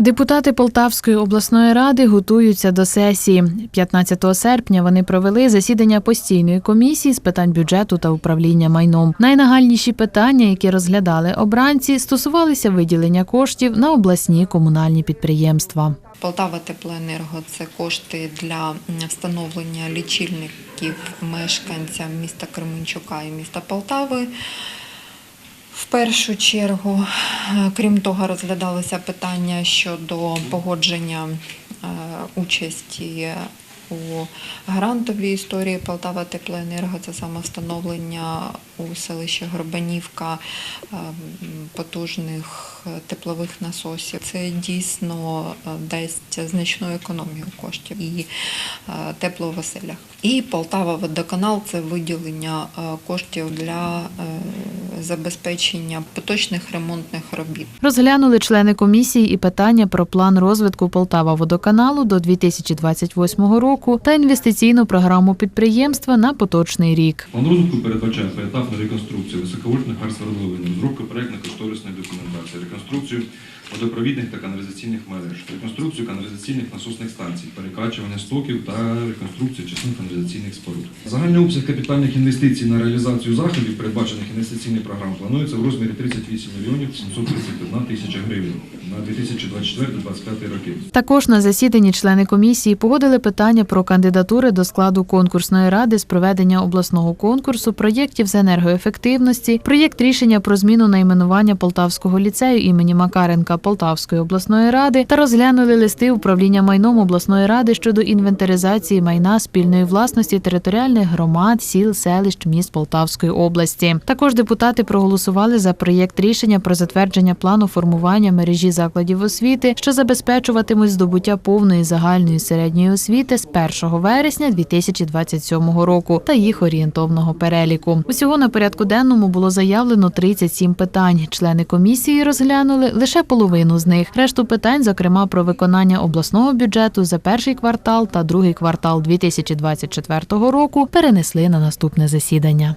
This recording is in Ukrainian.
Депутати Полтавської обласної ради готуються до сесії. 15 серпня вони провели засідання постійної комісії з питань бюджету та управління майном. Найнагальніші питання, які розглядали обранці, стосувалися виділення коштів на обласні комунальні підприємства. Полтава Теплоенерго це кошти для встановлення лічильників мешканцям міста Кременчука і міста Полтави. Першу чергу, Е, крім того, розглядалися питання щодо погодження е, участі у грантовій історії Полтава Теплоенерго. Це саме встановлення у селищі Горбанівка е, потужних теплових насосів. Це дійсно дасть значну економію коштів і тепло в оселях. І Полтава водоканал це виділення коштів для забезпечення поточних ремонтних робіт. Розглянули члени комісії і питання про план розвитку Полтава водоканалу до 2028 року та інвестиційну програму підприємства на поточний рік. План розвитку передбачає поетапну реконструкцію високовольтних гарсвердловин, розробку проєктно-кошторисної документації, реконструкцію водопровідних та каналізаційних мереж, реконструкцію каналізаційних насосних станцій, перекачування стоків та реконструкцію частин каналізаційних споруд. Загальний обсяг капітальних інвестицій на реалізацію заходів, передбачених інвестиційних програм, планується в розмірі 38 мільйонів 731 тисяча гривень на 2024-2025 роки. Також на засіданні члени комісії погодили питання про кандидатури до складу конкурсної ради з проведення обласного конкурсу проєктів з енергоефективності, проєкт рішення про зміну найменування Полтавського ліцею імені Макаренка Полтавської обласної ради та розглянули листи управління майном обласної ради щодо інвентаризації майна спільної власності територіальних громад, сіл, селищ, міст Полтавської області. Також депутати проголосували за проєкт рішення про затвердження плану формування мережі закладів освіти, що забезпечуватимуть здобуття повної загальної середньої освіти з 1 вересня 2027 року та їх орієнтовного переліку. Усього на порядку денному було заявлено 37 питань. Члени комісії розглянули лише половину з них. Решту питань, зокрема про виконання обласного бюджету за перший квартал та другий квартал 2024 року, перенесли на наступне засідання.